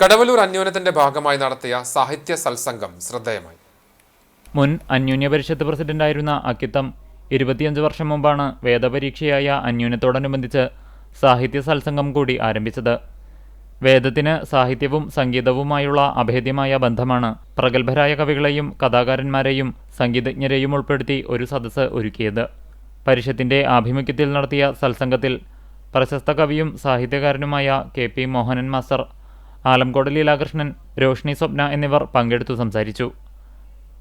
കടവലൂർ അന്യോന്യത്തിന്റെ ഭാഗമായി നടത്തിയ സാഹിത്യ സത്സംഗം ശ്രദ്ധേയമായി. മുൻ അന്യോന്യ പരിഷത്ത് പ്രസിഡന്റായിരുന്ന അക്കിത്തം ഇരുപത്തിയഞ്ച് വർഷം മുമ്പാണ് വേദപരീക്ഷയായ അന്യൂനത്തോടനുബന്ധിച്ച് സാഹിത്യ സത്സംഗം കൂടി ആരംഭിച്ചത്. വേദത്തിന് സാഹിത്യവും സംഗീതവുമായുള്ള അഭേദ്യമായ ബന്ധമാണ് പ്രഗത്ഭരായ കവികളെയും കഥാകാരന്മാരെയും സംഗീതജ്ഞരെയും ഉൾപ്പെടുത്തി ഒരു സദസ്സ് ഒരുക്കിയത്. പരിഷത്തിന്റെ ആഭിമുഖ്യത്തിൽ നടത്തിയ സത്സംഗത്തിൽ പ്രശസ്ത കവിയും സാഹിത്യകാരനുമായ K P Mohanan master Alamkode Leelakrishnan Roshni Swapna എന്നിവർ പങ്കെടുത്തു സംസാരിച്ചു.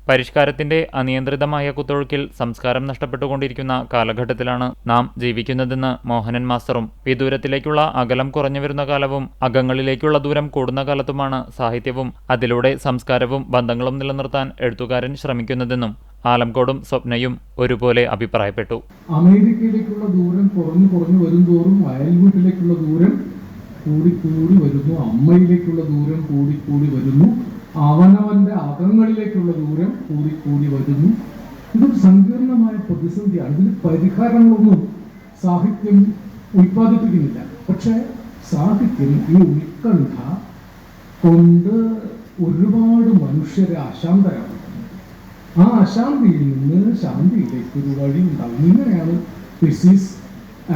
പരിഷ്കാരത്തിന്റെ അനിയന്ത്രിതമായ കുത്തൊഴുക്കിൽ സംസ്കാരം നഷ്ടപ്പെട്ടുകൊണ്ടിരിക്കുന്ന കാലഘട്ടത്തിലാണ് നാം ജീവിക്കുന്നതെന്ന് മോഹനൻ മാസ്റ്ററും വിദൂരത്തിലേക്കുള്ള അകലം കുറഞ്ഞു വരുന്ന കാലവും അകങ്ങളിലേക്കുള്ള ദൂരം കൂടുന്ന കാലത്തുമാണ് സാഹിത്യവും അതിലൂടെ സംസ്കാരവും ബന്ധങ്ങളും നിലനിർത്താൻ എഴുത്തുകാരൻ ശ്രമിക്കുന്നതെന്നും ആലംകോടും സ്വപ്നയും ഒരുപോലെ അഭിപ്രായപ്പെട്ടു. അമേരിക്കയിലേക്കുള്ള ദൂരം കുറഞ്ഞു കുറഞ്ഞു വരും തോറും അയൽവീട്ടിലേക്കുള്ള ദൂരം കൂടി കൂടി വരുന്നു. അമ്മയിലേക്കുള്ള ദൂരം കൂടി കൂടി വരുന്നു. അവനവന്റെ അകങ്ങളിലേക്കുള്ള ദൂരം കൂടി കൂടി വരുന്നു. ഇതൊരു സങ്കീർണമായ പ്രതിസന്ധിയാണ്. ഇതിന് പരിഹാരങ്ങളൊന്നും സാഹിത്യം ഉൽപ്പാദിപ്പിക്കുന്നില്ല. പക്ഷേ സാഹിത്യം ഈ ഉത്കണ്ഠ കൊണ്ട് ഒരുപാട് മനുഷ്യരെ അശാന്തരാണ് ആ അശാന്തിയിൽ നിന്ന് ശാന്തിയിലേക്ക് ഒരു വഴി ഉണ്ടാകും ഇങ്ങനെയാണ് thesis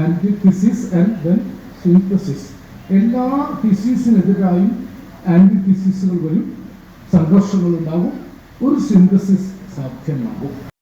and thesis and then synthesis എല്ലാ ഫിസിസിനെതിരായും ആന്റി ഫിസിസുകൾ വരും. സംഘർഷങ്ങൾ ഉണ്ടാകും ഒരു സിന്തസിസ് സാധ്യമാകും.